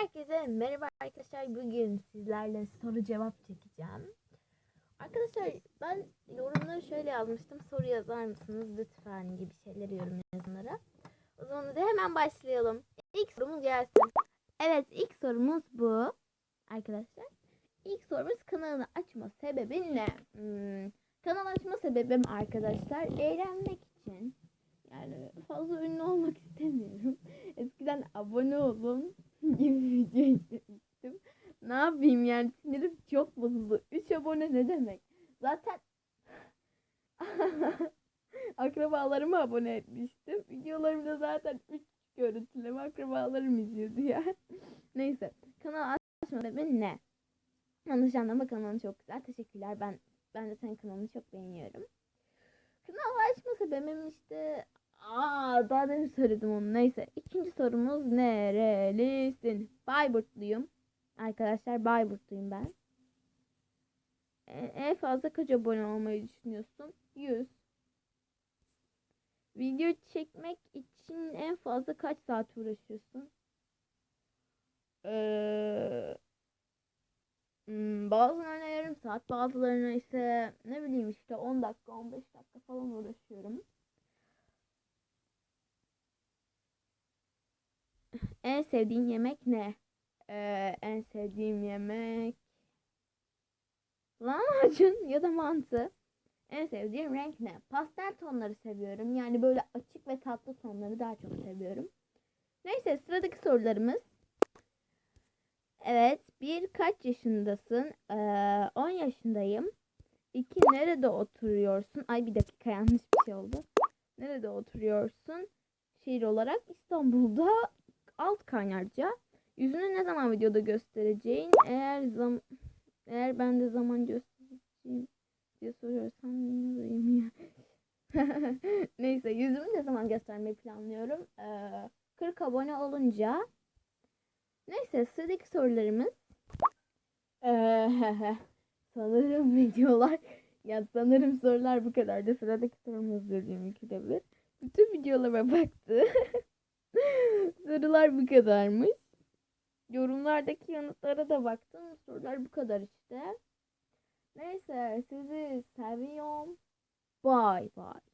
Herkese merhaba arkadaşlar. Bugün sizlerle soru cevap çekeceğim. Arkadaşlar ben yorumları şöyle yazmıştım. Soru yazar mısınız lütfen gibi şeyleri yorum yazanlara. O zaman hadi hemen başlayalım. İlk sorumuz gelsin. Evet ilk sorumuz bu. Arkadaşlar. İlk sorumuz kanalını açma sebebin ne? Hmm, kanal açma sebebim arkadaşlar eğlenmek için. Yani fazla ünlü olmak istemiyorum. Eskiden abone olun gibi video izlemiştim. Ne yapayım yani sinirim çok bozuldu. 3 abone ne demek? Zaten akrabalarıma abone etmiştim. Videolarımda zaten 3 görüntüleme akrabalarım izliyordu ya. Neyse kanal açma sebebin ne? Yanlış anlama kanalın çok güzel. Teşekkürler. Ben ben de senin kanalını çok beğeniyorum. Kanal açma sebebim işte Aa, daha demin söyledim onu. Neyse. İkinci sorumuz nerelisin? Bayburtluyum. Arkadaşlar Bayburtluyum ben. E, en fazla kaç abone olmayı düşünüyorsun? 100. Video çekmek için en fazla kaç saat uğraşıyorsun? Ee, bazılarına yarım saat, bazılarına ise ne bileyim işte 10 dakika, 15 dakika falan uğraşıyorum. En sevdiğin yemek ne? Ee, en sevdiğim yemek lahmacun ya da mantı. En sevdiğim renk ne? Pastel tonları seviyorum. Yani böyle açık ve tatlı tonları daha çok seviyorum. Neyse sıradaki sorularımız. Evet. Bir kaç yaşındasın? Ee, 10 yaşındayım. İki nerede oturuyorsun? Ay bir dakika yanlış bir şey oldu. Nerede oturuyorsun? Şehir olarak İstanbul'da alt kaynarca. Yüzünü ne zaman videoda göstereceğin? Eğer zam eğer ben de zaman göstereceğim diye soruyorsan ne diyeyim ya. Neyse yüzümü ne zaman göstermeyi planlıyorum? Ee, 40 abone olunca. Neyse sıradaki sorularımız. Ee, sanırım videolar ya sanırım sorular bu kadar da sıradaki sorumuz dediğim ikide bir. Bütün videolarıma baktı. Sorular bu kadarmış. Yorumlardaki yanıtlara da baktım. Sorular bu kadar işte. Neyse sizi seviyorum. Bye bye.